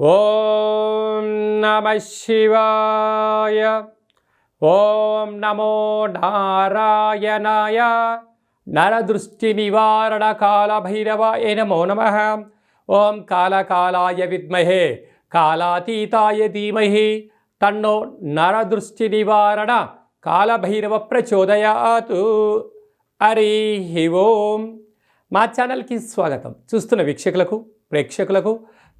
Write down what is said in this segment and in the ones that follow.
ఓం నమ శివాయ. ఓం నమో నారాయణాయ. నరదృష్టి నివారణ కాళభైరవాయ నమో నమ. ఓం కాళకాలాయ విద్మహే కాళాతీతాయ ధీమహి. తన్నో నరదృష్టి నివారణ కాళభైరవ ప్రచోదయాతు. హరి ఓం. మా ఛానల్కి స్వాగతం. చూస్తున్న వీక్షకులకు ప్రేక్షకులకు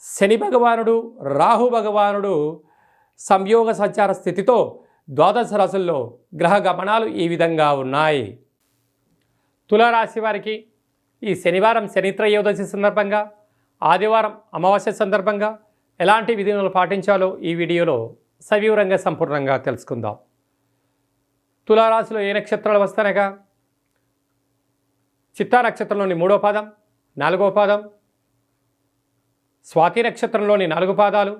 శని భగవానుడు రాహు భగవానుడు సంయోగ సంచార స్థితితో ద్వాదశ రాశుల్లో గ్రహ గమనాలు ఈ విధంగా ఉన్నాయి. తులారాశి వారికి ఈ శనివారం శనిత్రయోదశి సందర్భంగా ఆదివారం అమావాస్య సందర్భంగా ఎలాంటి విధులను పాటించాలో ఈ వీడియోలో సవివరంగా సంపూర్ణంగా తెలుసుకుందాం. తులారాశిలో ఏ నక్షత్రాలు వస్తానగా చిత్తా నక్షత్రంలోని మూడో పాదం నాలుగో పాదం స్వాతి నక్షత్రంలోని నాలుగు పాదాలు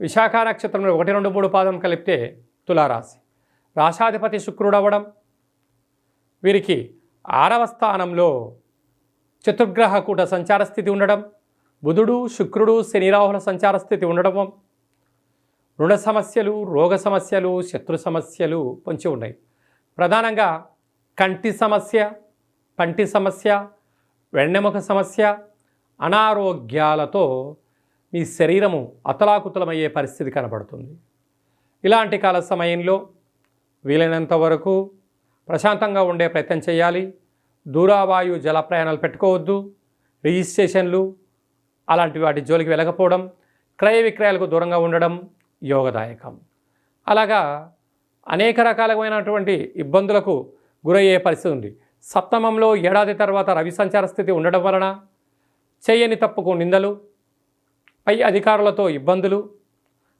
విశాఖ నక్షత్రంలో ఒకటి రెండు మూడు పాదం కలిపితే తులారాశి. రాశాధిపతి శుక్రుడు అవ్వడం వీరికి ఆరవ స్థానంలో చతుర్గ్రహ కూట సంచార స్థితి ఉండడం బుధుడు శుక్రుడు శని రాహుల సంచార స్థితి ఉండడం రుణ సమస్యలు రోగ సమస్యలు శత్రు సమస్యలు పొంచి ఉన్నాయి. ప్రధానంగా కంటి సమస్య పంటి సమస్య వెన్నెముక సమస్య అనారోగ్యాలతో మీ శరీరము అతలాకుతలమయ్యే పరిస్థితి కనబడుతుంది. ఇలాంటి కాల సమయంలో వీలైనంత వరకు ప్రశాంతంగా ఉండే ప్రయత్నం చేయాలి. దూరావాయు జల ప్రయాణాలు పెట్టుకోవద్దు. రిజిస్ట్రేషన్లు అలాంటి వాటి జోలికి వెళ్ళకపోవడం క్రయ విక్రయాలకు దూరంగా ఉండడం యోగదాయకం. అలాగా అనేక రకాలమైనటువంటి ఇబ్బందులకు గురయ్యే పరిస్థితి ఉంది. సప్తమంలో ఏడాది తర్వాత రవి సంచార స్థితి ఉండడం వలన చేయని తప్పుకు నిందలు పై అధికారులతో ఇబ్బందులు.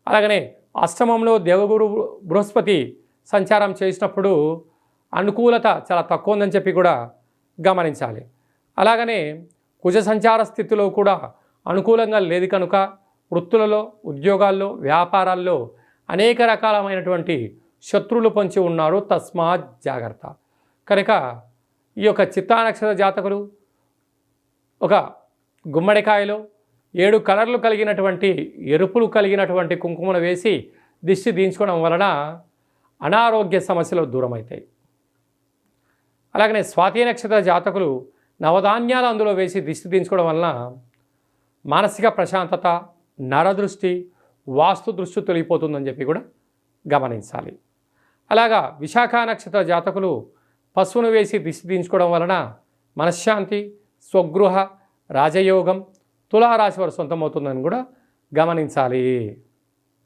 అలాగనే అష్టమంలో దేవగురు బృహస్పతి సంచారం చేసినప్పుడు అనుకూలత చాలా తక్కువ ఉందని చెప్పి కూడా గమనించాలి. అలాగనే కుజ సంచార స్థితిలో కూడా అనుకూలంగా లేదు కనుక వృత్తులలో ఉద్యోగాల్లో వ్యాపారాల్లో అనేక రకాలమైనటువంటి శత్రువులు పొంచి ఉన్నారు తస్మాత్ జాగ్రత్త. కనుక ఈ యొక్క చిత్తా నక్షత్ర జాతకులు ఒక గుమ్మడికాయలు ఏడు కలర్లు కలిగినటువంటి ఎరుపులు కలిగినటువంటి కుంకుమను వేసి దిష్టి దించుకోవడం వలన అనారోగ్య సమస్యలు దూరమవుతాయి. అలాగనే స్వాతి నక్షత్ర జాతకులు నవధాన్యాలు అందులో వేసి దిష్టి దించుకోవడం వలన మానసిక ప్రశాంతత నరదృష్టి వాస్తు దృష్టి తొలగిపోతుందని చెప్పి కూడా గమనించాలి. అలాగా విశాఖ నక్షత్ర జాతకులు పశువును వేసి దిష్టి దించుకోవడం వలన మనశ్శాంతి స్వగృహ రాజయోగం తులారాశి వారు సొంతమవుతుందని కూడా గమనించాలి.